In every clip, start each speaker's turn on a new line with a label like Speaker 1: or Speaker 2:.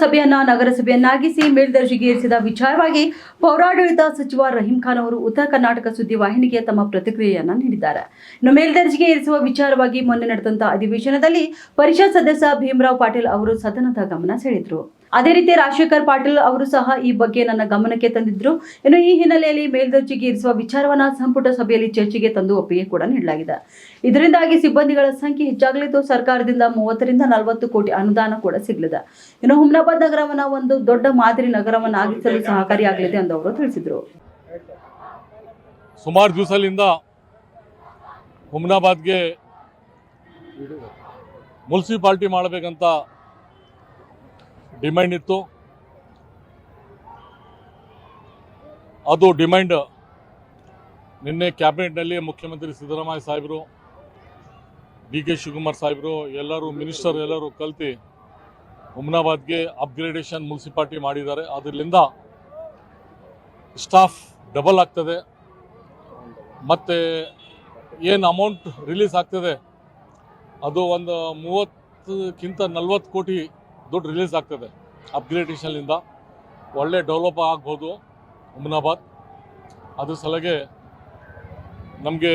Speaker 1: ಸಭೆಯನ್ನ ನಗರಸಭೆಯನ್ನಾಗಿಸಿ ಮೇಲ್ದರ್ಜೆಗೇರಿಸಿದ ವಿಚಾರವಾಗಿ ಪೌರಾಡಳಿತ ಸಚಿವ ರಹೀಂ ಖಾನ್ ಅವರು ಉತ್ತರ ಕರ್ನಾಟಕ ಸುದ್ದಿವಾಹಿನಿಗೆ ತಮ್ಮ ಪ್ರತಿಕ್ರಿಯೆಯನ್ನ ನೀಡಿದ್ದಾರೆ. ಇನ್ನು ಮೇಲ್ದರ್ಜೆಗೆ ಏರಿಸುವ ವಿಚಾರವಾಗಿ ಮೊನ್ನೆ ನಡೆದಂತಹ ಅಧಿವೇಶನದಲ್ಲಿ ಪರಿಷತ್ ಸದಸ್ಯ ಭೀಮರಾವ್ ಪಾಟೀಲ್ ಅವರು ಸದನದ ಗಮನ ಸೆಳೆದ್ರು. ಅದೇ ರೀತಿ ರಾಜಶೇಖರ್ ಪಾಟೀಲ್ ಅವರು ಸಹ ಈ ಬಗ್ಗೆ ನನ್ನ ಗಮನಕ್ಕೆ ತಂದಿದ್ರು. ಇನ್ನು ಈ ಹಿನ್ನೆಲೆಯಲ್ಲಿ ಮೇಲ್ದರ್ಜೆಗೆ ಇರಿಸುವ ವಿಚಾರವನ್ನ ಸಂಪುಟ ಸಭೆಯಲ್ಲಿ ಚರ್ಚೆಗೆ ತಂದು ಒಪ್ಪಿಗೆ ಕೂಡ ನೀಡಲಾಗಿದೆ. ಇದರಿಂದಾಗಿ ಸಿಬ್ಬಂದಿಗಳ ಸಂಖ್ಯೆ ಹೆಚ್ಚಾಗಲಿದ್ದು ಸರ್ಕಾರದಿಂದ ಮೂವತ್ತರಿಂದ ನಲವತ್ತು ಕೋಟಿ ಅನುದಾನ ಕೂಡ ಸಿಗಲಿದೆ. ಇನ್ನು ಹುಮ್ನಾಬಾದ್ ನಗರವನ್ನ ಒಂದು ದೊಡ್ಡ ಮಾದರಿ ನಗರವನ್ನಾಗಿಸಲು ಸಹಕಾರಿಯಾಗಲಿದೆ ಎಂದು ಅವರು ತಿಳಿಸಿದರು.
Speaker 2: ಸುಮಾರು ದಿವಸದಿಂದ ಹುಮ್ನಾಬಾದ್ಗೆ ಮುನ್ಸಿಪಾಲ್ಟಿ ಮಾಡಬೇಕಂತ ಡಿಮ್ಯಾಂಡ್ ಇತ್ತು. ಅದು ಡಿಮ್ಯಾಂಡ್ ನಿನ್ನೆ ಕ್ಯಾಬಿನೆಟ್ನಲ್ಲಿ ಮುಖ್ಯಮಂತ್ರಿ ಸಿದ್ದರಾಮಯ್ಯ ಸಾಹೇಬರು, ಡಿ ಕೆ ಶಿವಕುಮಾರ್ ಸಾಹೇಬರು, ಎಲ್ಲರೂ ಮಿನಿಸ್ಟರ್ ಎಲ್ಲರೂ ಕಲ್ತಿ ಹುಮ್ನಾಬಾದ್ಗೆ ಅಪ್ಗ್ರೇಡೇಷನ್ ಮುನ್ಸಿಪಾಲ್ಟಿ ಮಾಡಿದ್ದಾರೆ. ಅದರಿಂದ ಸ್ಟಾಫ್ ಡಬಲ್ ಆಗ್ತದೆ. ಮತ್ತು ಏನು ಅಮೌಂಟ್ ರಿಲೀಸ್ ಆಗ್ತದೆ? ಅದು ಒಂದು ಮೂವತ್ತಕ್ಕಿಂತ ನಲ್ವತ್ತು ಕೋಟಿ ದುಡ್ಡು ರಿಲೀಸ್ ಆಗ್ತದೆ. ಅಪ್ಗ್ರೇಡೇಷನ್ನಿಂದ ಒಳ್ಳೆ ಡೆವಲಪ್ ಆಗ್ಬೋದು ಉಮನಾಬಾದ್ ಅದ್ರ ಸಲಗೆ ನಮಗೆ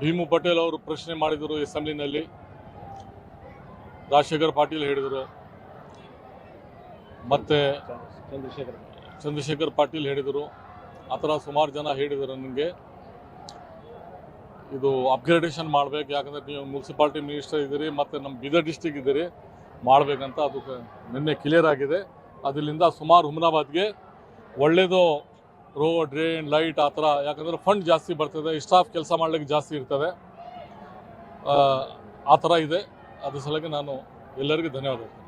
Speaker 2: ಭೀಮು ಪಟೇಲ್ ಅವರು ಪ್ರಶ್ನೆ ಮಾಡಿದರು ಅಸೆಂಬ್ಲಿನಲ್ಲಿ ರಾಜಶೇಖರ್ ಪಾಟೀಲ್ ಹೇಳಿದರು. ಮತ್ತು ಚಂದ್ರಶೇಖರ್ ಪಾಟೀಲ್ ಹೇಳಿದರು. ಆ ಥರ ಸುಮಾರು ಜನ ಹೇಳಿದರು ನನಗೆ ಇದು ಅಪ್ಗ್ರೇಡೇಷನ್ ಮಾಡ್ಬೇಕು. ಯಾಕಂದರೆ ನೀವು ಮುನ್ಸಿಪಾಲ್ಟಿ ಮಿನಿಸ್ಟರ್ ಇದ್ದೀರಿ ಮತ್ತು ನಮ್ಮ ಬೀದರ್ ಡಿಸ್ಟಿಕ್ ಇದ್ದೀರಿ. ಮಾಡಬೇಕಂತ ಅದು ನಿನ್ನೆ ಕ್ಲಿಯರ್ ಆಗಿದೆ. ಅದರಿಂದ ಸುಮಾರು ಹುಮನಾಬಾದ್ಗೆ ಒಳ್ಳೆಯದು ರೋಡ್ ಡ್ರೈನ್ ಲೈಟ್ ಆ ಥರ ಯಾಕಂದರೆ ಫಂಡ್ ಜಾಸ್ತಿ ಬರ್ತದೆ ಸ್ಟಾಫ್ ಕೆಲಸ ಮಾಡಲಿಕ್ಕೆ ಜಾಸ್ತಿ ಇರ್ತದೆ. ಆ, ಥರ ಇದೆ. ಅದ್ರ ಸಲುವಾಗಿ ನಾನು ಎಲ್ಲರಿಗೂ ಧನ್ಯವಾದ